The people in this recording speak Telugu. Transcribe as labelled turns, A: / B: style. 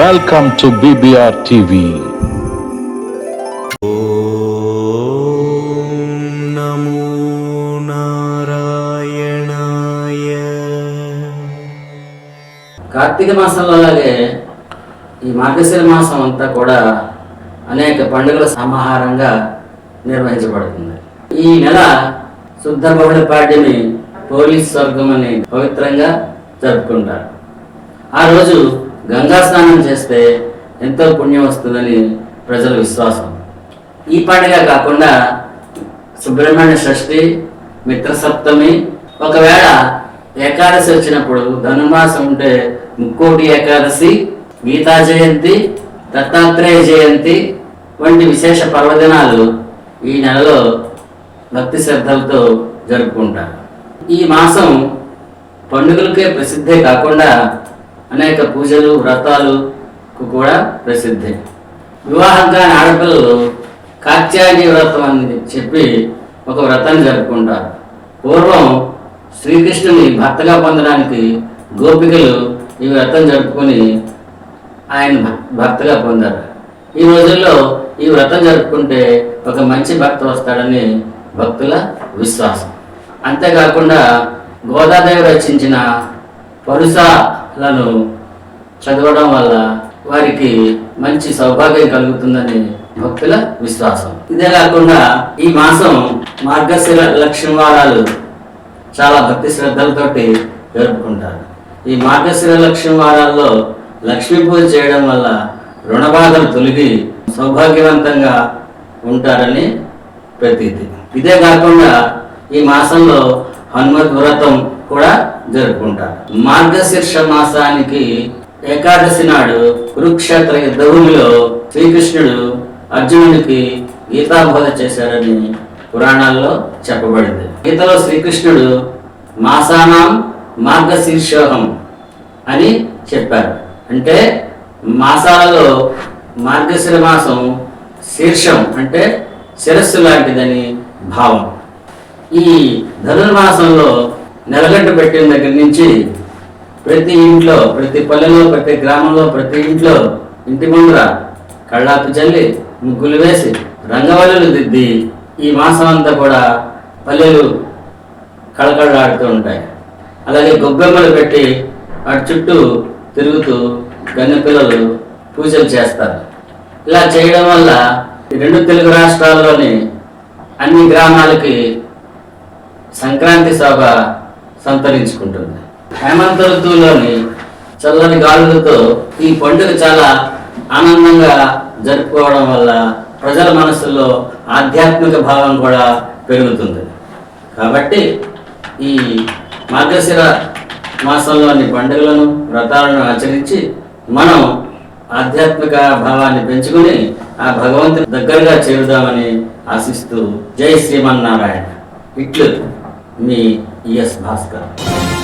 A: Welcome to
B: BBR TV
C: Karthika మాసంలో అలాగే ఈ మార్గశిర మాసం అంతా కూడా అనేక పండుగల సమాహారంగా నిర్వహించబడుతుంది. ఈ నెల శుద్ధ బహుళ పాడ్యమి పోలీస్ స్వర్గం అని పవిత్రంగా జరుపుకుంటారు. ఆ రోజు గంగా స్నానం చేస్తే ఎంతో పుణ్యం వస్తుందని ప్రజల విశ్వాసం. ఈ పండుగ కాకుండా సుబ్రహ్మణ్య షష్ఠి మిత్ర సప్తమి ఒకవేళ ఏకాదశి వచ్చినప్పుడు ధనుమాసం ఉంటే ముక్కోటి ఏకాదశి గీతా జయంతి దత్తాత్రేయ జయంతి వంటి విశేష పర్వదినాలు ఈ నెలలో భక్తి శ్రద్ధలతో జరుపుకుంటారు. ఈ మాసం పండుగలకే ప్రసిద్ధే కాకుండా అనేక పూజలు వ్రతాలు కూడా ప్రసిద్ధి. వివాహం కాని ఆడపిల్లలు కాత్యాయని వ్రతం అని చెప్పి ఒక వ్రతాన్ని జరుపుకుంటారు. పూర్వం శ్రీకృష్ణుని భర్తగా పొందడానికి గోపికలు ఈ వ్రతం జరుపుకొని ఆయన భర్తగా పొందారు. ఈ రోజుల్లో ఈ వ్రతం జరుపుకుంటే ఒక మంచి భక్త వస్తాడని భక్తుల విశ్వాసం. అంతేకాకుండా గోదాదేవి రచించిన పరుస లను చదవడం వల్ల వారికి మంచి సౌభాగ్యం కలుగుతుందని భక్తుల విశ్వాసం. ఇదే కాకుండా ఈ మాసం మార్గశిర లక్ష్మీవారాలు చాలా భక్తి శ్రద్ధలతోటి జరుపుకుంటారు. ఈ మార్గశిర లక్ష్మీవారాల్లో లక్ష్మీ పూజ చేయడం వల్ల రుణ బాధలు తొలగి సౌభాగ్యవంతంగా ఉంటారని ప్రతీతి. ఇదే కాకుండా ఈ మాసంలో హనుమద్ వ్రతం కూడా జరుపుకుంటారు. మార్గశీర్ష మాసానికి ఏకాదశి నాడు కురుక్షేత్ర యుద్ధభూమిలో శ్రీకృష్ణుడు అర్జునుడికి గీతాబోధ చేశారని పురాణాల్లో చెప్పబడింది. గీతలో శ్రీకృష్ణుడు మాసానాం మార్గశీర్షోహం అని చెప్పారు. అంటే మాసాలలో మార్గశిర మాసం శీర్షం అంటే శిరస్సు లాంటిదని భావం. ఈ ధనుర్మాసంలో నెలగడ్డ పెట్టిన దగ్గర నుంచి ప్రతి ఇంట్లో ప్రతి పల్లెలో ప్రతి గ్రామంలో ప్రతి ఇంట్లో ఇంటి ముందర కళ్ళాపు చల్లి ముగ్గులు వేసి రంగవల్లులు దిద్ది ఈ మాసం అంతా కూడా పల్లెలు కళకళలాడుతూ ఉంటాయి. అలాగే గొబ్బెమ్మలు పెట్టి అటు చుట్టూ తిరుగుతూ గన్నె పిల్లలు పూజలు చేస్తారు. ఇలా చేయడం వల్ల ఈ రెండు తెలుగు రాష్ట్రాల్లోని అన్ని గ్రామాలకి సంక్రాంతి సభ సంతరించుకుంటుంది. హేమంత ఋతువులోని చల్లని గాలులతో ఈ పండుగ చాలా ఆనందంగా జరుపుకోవడం వల్ల ప్రజల మనసులో ఆధ్యాత్మిక భావం కూడా పెరుగుతుంది. కాబట్టి ఈ మార్గశిర మాసంలోని పండుగలను వ్రతాలను ఆచరించి మనం ఆధ్యాత్మిక భావాన్ని పెంచుకుని ఆ భగవంతుని దగ్గరగా చేరుదామని ఆశిస్తూ జై శ్రీమన్నారాయణ. ఇట్లు. मी यस भास्कर।